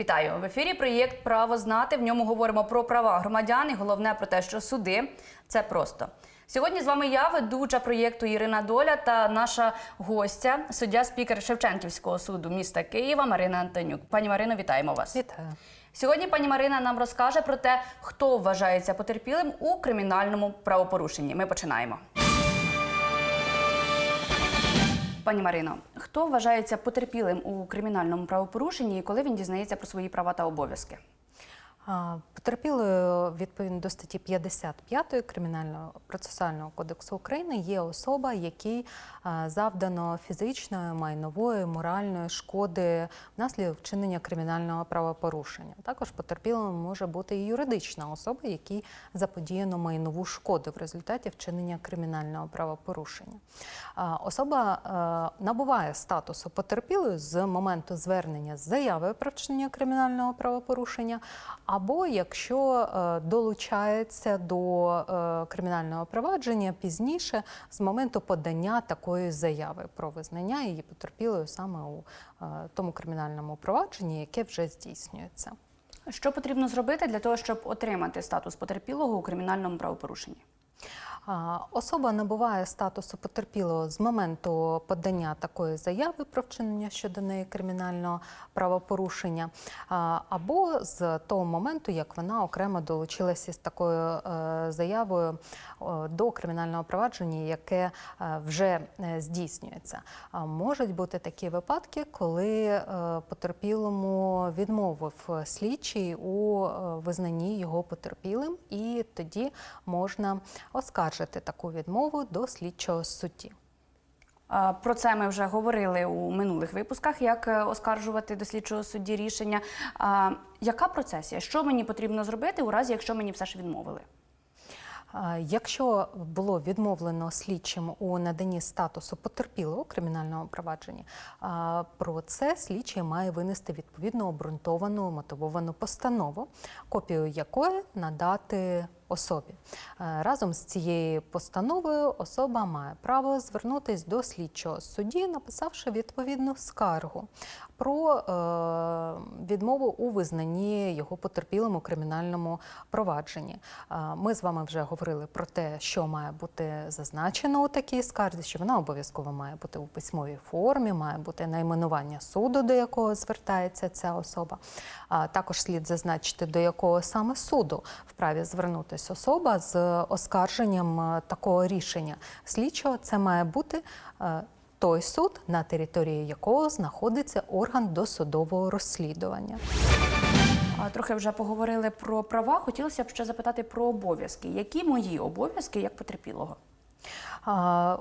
Вітаю в ефірі. Проєкт Право знати. В ньому говоримо про права громадян і головне про те, що суди це просто. Сьогодні з вами я, ведуча проєкту Ірина Доля та наша гостя, суддя спікер Шевченківського суду міста Києва Марина Антонюк. Пані Марино, вітаємо вас. Вітаю. Сьогодні пані Марина нам розкаже про те, хто вважається потерпілим у кримінальному правопорушенні. Ми починаємо. Пані Марино, хто вважається потерпілим у кримінальному правопорушенні і коли він дізнається про свої права та обов'язки? Потерпілою відповідно до статті 55 Кримінального процесуального кодексу України є особа, якій завдано фізичної, майнової, моральної шкоди внаслідок вчинення кримінального правопорушення. Також потерпілим може бути і юридична особа, якій заподіяно майнову шкоду в результаті вчинення кримінального правопорушення. Особа е, набуває статусу потерпілої з моменту звернення з заявою про вчинення кримінального правопорушення, або якщо е, долучається до е, кримінального провадження пізніше з моменту подання такої заяви про визнання її потерпілою саме у е, тому кримінальному провадженні, яке вже здійснюється. Що потрібно зробити для того, щоб отримати статус потерпілого у кримінальному правопорушенні? Особа набуває статусу потерпілого з моменту подання такої заяви про вчинення щодо неї кримінального правопорушення, або з того моменту, як вона окремо долучилася з такою е, заявою до кримінального провадження, яке е, вже е, здійснюється. Можуть бути такі випадки, коли е, потерпілому відмовив слідчий у е, визнанні його потерпілим, і тоді можна оскаржити таку відмову до слідчого судді. Про це ми вже говорили у минулих випусках, як е, оскаржувати до слідчого судді рішення. Яка процесія? Що мені потрібно зробити у разі, якщо мені все ж відмовили? Якщо було відмовлено слідчим у наданні статусу потерпілого провадженні, а, про це слідчий має винести відповідно обґрунтовану мотивовану постанову, копію якої надати особі. Е, Разом з цією постановою особа має право звернутися до слідчого судді, написавши відповідну скаргу про е, відмову у визнанні його потерпілим у кримінальному провадженні. Е, Ми з вами вже говорили про те, що має бути зазначено у такій скарзі, що вона обов'язково має бути у письмовій формі, має бути найменування суду, до якого звертається ця особа. Також слід зазначити, до якого саме суду вправі звернутися особа з оскарженням е, такого рішення. Слідчого це має бути. е, той суд, на території якого знаходиться орган досудового розслідування. Трохи вже поговорили про права. Хотілося б ще запитати про обов'язки. Які мої обов'язки як потерпілого?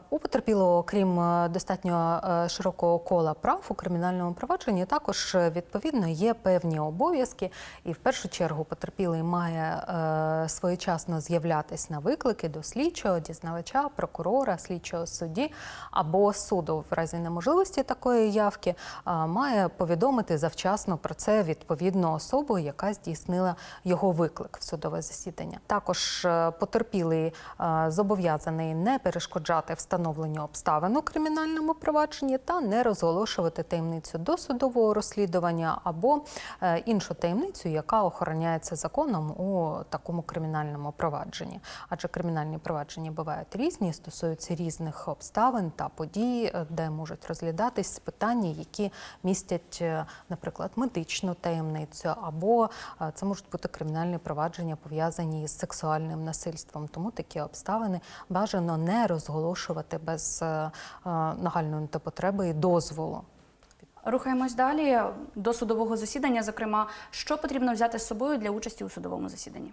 У потерпілого, крім е, достатньо е, широкого кола прав у кримінальному провадженні, також е, відповідно є певні обов'язки, і в першу чергу потерпілий має своєчасно з'являтись на виклики до слідчого, дізнавача, прокурора, слідчого судді або суду в разі неможливості такої явки, має повідомити завчасно про це відповідну особу, яка здійснила його виклик в судове засідання. Також потерпілий зобов'язаний не перешкоджати встановленню обставин у кримінальному провадженні та не розголошувати таємницю досудового розслідування або е, іншу таємницю, яка охороняється законом у такому кримінальному провадженні. Адже кримінальні провадження бувають різні, стосуються різних обставин та подій, е, де можуть розглядатись питання, які містять, е, наприклад, медичну таємницю, або це можуть бути кримінальні провадження пов'язані з сексуальним насильством. Тому такі обставини бажано не розголошувати без е, е, нагальної потреби і дозволу. Рухаємось далі до судового засідання. Зокрема, що потрібно взяти з собою для участі у судовому засіданні?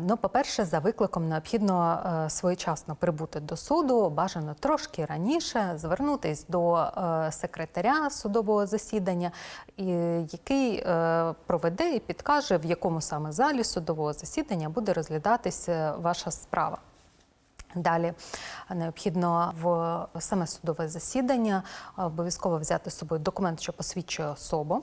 Ну, по-перше, за викликом необхідно е, своєчасно прибути до суду, бажано трошки раніше звернутись до секретаря судового засідання, який проведе і підкаже, в якому саме залі судового засідання буде розглядатися ваша справа. Далі необхідно в саме судове засідання обов'язково взяти з собою документ, що посвідчує особу.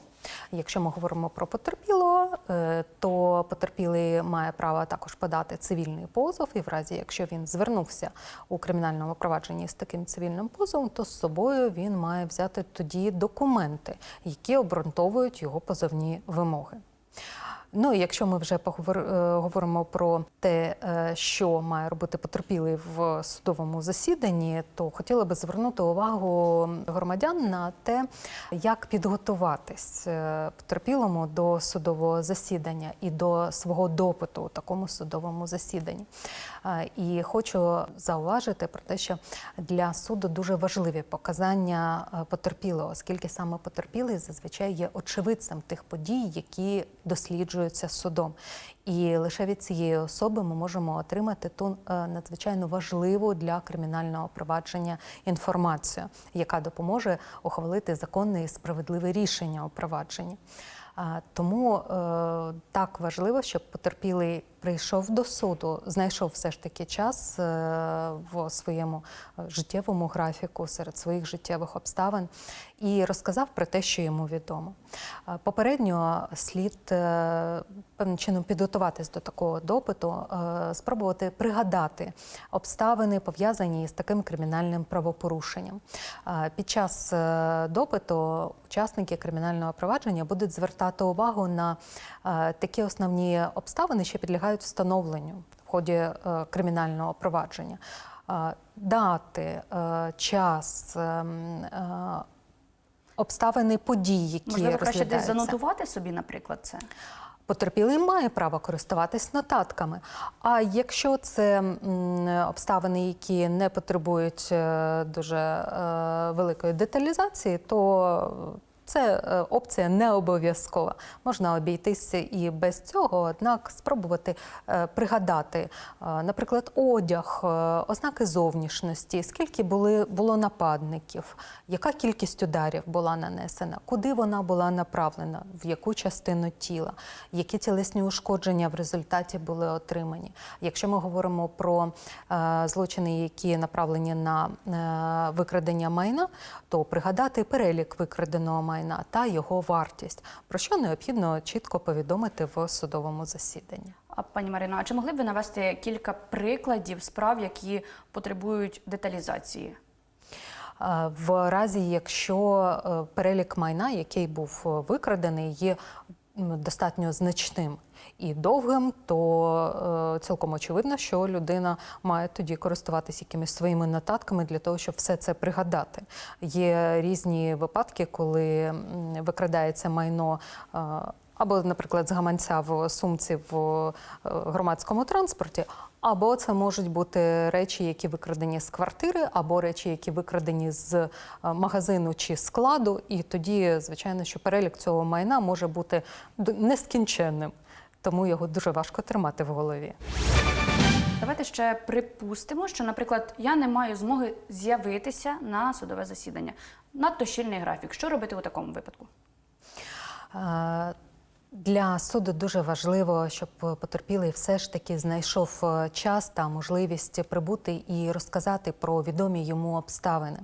Якщо ми говоримо про потерпілого, е, то потерпілий має право також подати цивільний позов, і в разі, якщо він звернувся у кримінальному провадженні з таким цивільним позовом, то з собою він має взяти тоді документи, які обґрунтовують його позовні вимоги. Ну і якщо ми вже поговор, е, говоримо про те, е, що має робити потерпілий в судовому засіданні, то хотіла би звернути увагу громадян на те, як підготуватись е, потерпілому до судового засідання і до свого допиту у такому судовому засіданні. І хочу зауважити про те, що для суду дуже важливі показання потерпілого, оскільки саме потерпілий зазвичай є очевидцем тих подій, які досліджуються судом. І лише від цієї особи ми можемо отримати ту е, надзвичайно важливу для кримінального провадження інформацію, яка допоможе ухвалити законне і справедливе рішення у провадженні. Тому е, так важливо, щоб потерпілий прийшов до суду, знайшов все ж таки час е, в своєму е, життєвому графіку серед своїх життєвих обставин і розказав про те, що йому відомо. Е, Попередньо слід певним чином підготуватись до такого допиту, спробувати пригадати обставини, пов'язані з таким кримінальним правопорушенням. Під час допиту учасники кримінального провадження будуть звертати увагу на такі основні обставини, що підлягають встановленню в ході е, кримінального провадження. Е, Дати, е, час, ем, обставини подій, які Можливо, краще десь занотувати собі, наприклад, це. Потерпілий має право користуватись нотатками. А якщо це обставини, які не потребують дуже великої деталізації, то це е, опція не обов'язкова. Можна обійтися і без цього, однак спробувати е, пригадати, е, наприклад, одяг, ознаки зовнішності, скільки були, було нападників, яка кількість ударів була нанесена, куди вона була направлена, в яку частину тіла, які тілесні ушкодження в результаті були отримані. Якщо ми говоримо про злочини, які направлені на викрадення майна, то пригадати перелік викраденого майна та його вартість, про що необхідно чітко повідомити в судовому засіданні. А пані Марино, а чи могли б ви навести кілька прикладів справ, які потребують деталізації? Е, В разі, якщо е, перелік майна, який був е, викрадений, є достатньо значним і довгим, то е, цілком очевидно, що людина має тоді користуватися якимись своїми нотатками для того, щоб все це пригадати. Є різні випадки, коли викрадається майно. е, або, наприклад, з гаманця в сумці в е, громадському транспорті, або це можуть бути речі, які викрадені з квартири, або речі, які викрадені з е, магазину чи складу. І тоді, звичайно, що перелік цього майна може бути нескінченним, тому його дуже важко тримати в голові. Давайте ще припустимо, що, наприклад, я не маю змоги з'явитися на судове засідання. Надто щільний графік. Що робити у такому випадку? Для суду дуже важливо, щоб потерпілий все ж таки знайшов е, час та можливість прибути і розказати про відомі йому обставини.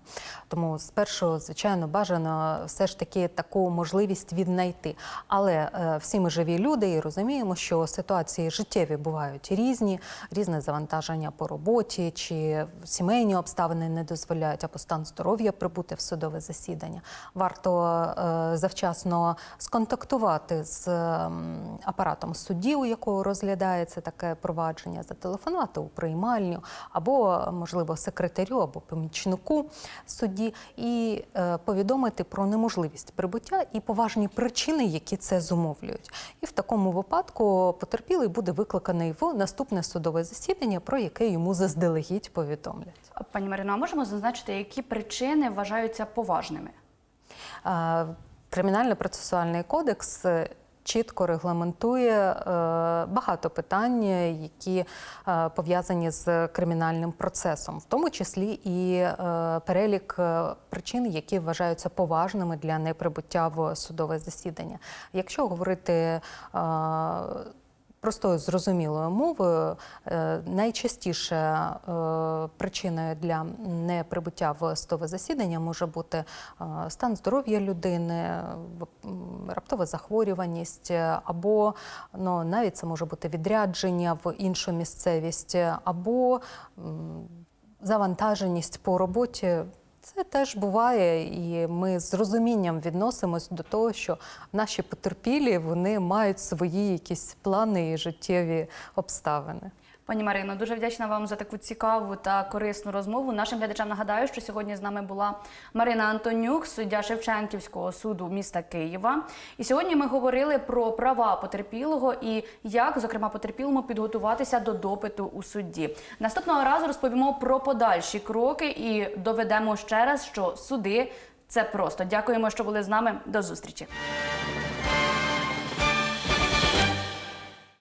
Тому спершу, звичайно, бажано все ж таки таку можливість віднайти. Але е, всі ми живі люди і розуміємо, що ситуації життєві бувають різні, різне завантаження по роботі чи сімейні обставини не дозволяють або стан здоров'я прибути в судове засідання. Варто е, завчасно сконтактувати з апаратом судді, у якого розглядається таке провадження, зателефонувати у приймальню або, можливо, секретарю або помічнику судді і е, повідомити про неможливість прибуття і поважні причини, які це зумовлюють. І в такому випадку потерпілий буде викликаний в наступне судове засідання, про яке йому заздалегідь повідомлять. Пані Марино, а можемо зазначити, які причини вважаються поважними? Е, Кримінально-процесуальний кодекс чітко регламентує е, багато питань, які е, пов'язані з кримінальним процесом, в тому числі і е, перелік причин, які вважаються поважними для неприбуття в судове засідання. Якщо говорити простою зрозумілою мовою, е, найчастіше е, причиною для неприбуття в судове засідання може бути е, стан здоров'я людини, раптова захворюваність, або ну, навіть це може бути відрядження в іншу місцевість, або завантаженість по роботі. Це теж буває, і ми з розумінням відносимось до того, що наші потерпілі вони мають свої якісь плани і життєві обставини. Пані Марино, дуже вдячна вам за таку цікаву та корисну розмову. Нашим глядачам нагадаю, що сьогодні з нами була Марина Антонюк, суддя Шевченківського суду міста Києва. І сьогодні ми говорили про права потерпілого і як, зокрема, потерпілому підготуватися до допиту у судді. Наступного разу розповімо про подальші кроки і доведемо ще раз, що суди це просто. Дякуємо, що були з нами. До зустрічі.